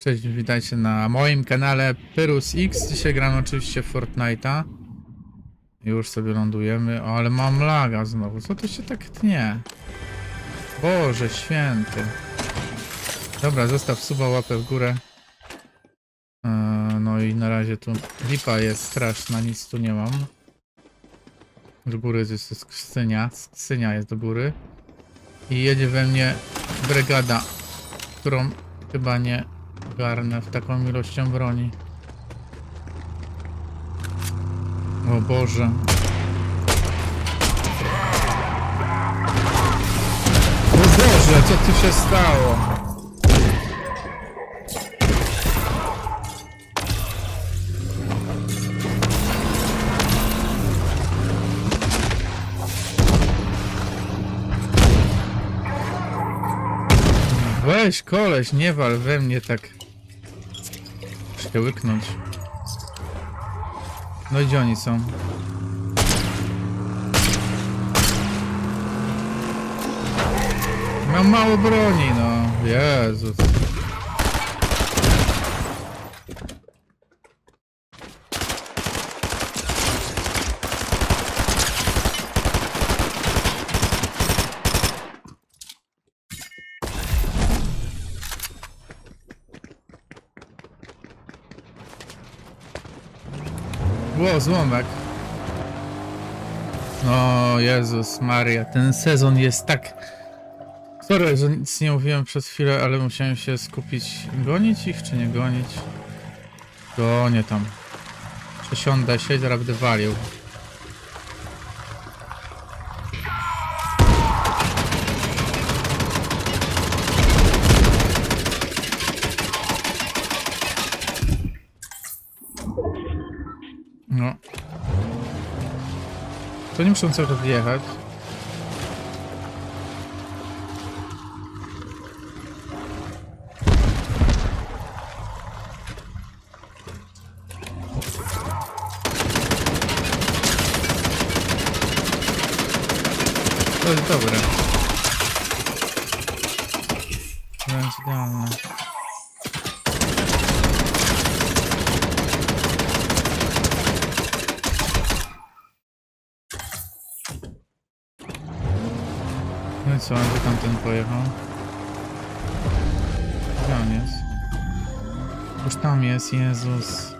Cześć, witajcie na moim kanale Pyrus X. Dzisiaj gram oczywiście Fortnite'a. Już sobie lądujemy. O, ale mam laga znowu. Co to się tak tnie? Boże święty. Dobra, zostaw suba, łapę w górę. Eee, no i na razie tu lipa jest straszna, nic tu nie mam. Do góry jest skrzynia, skrzynia jest do góry. I jedzie we mnie brygada, którą chyba nie garnę w taką ilością broni. O Boże. O Boże, co tu się stało? Weź koleś, nie wal we mnie tak. Muszę łyknąć. No i gdzie oni są? Mam mało broni, no. Jezus. Ło, złomek. O Jezus Maria, ten sezon jest tak... Sorry, że nic nie mówiłem przez chwilę, ale musiałem się skupić. Gonić ich czy nie gonić? Gonię tam. Przesiądę się zaraz będę walił. No. To nie muszą cały czas wjechać. To jest dobre. Idealne. No i co, gdzie tamten pojechał? Gdzie on jest? Już tam jest, Jezus.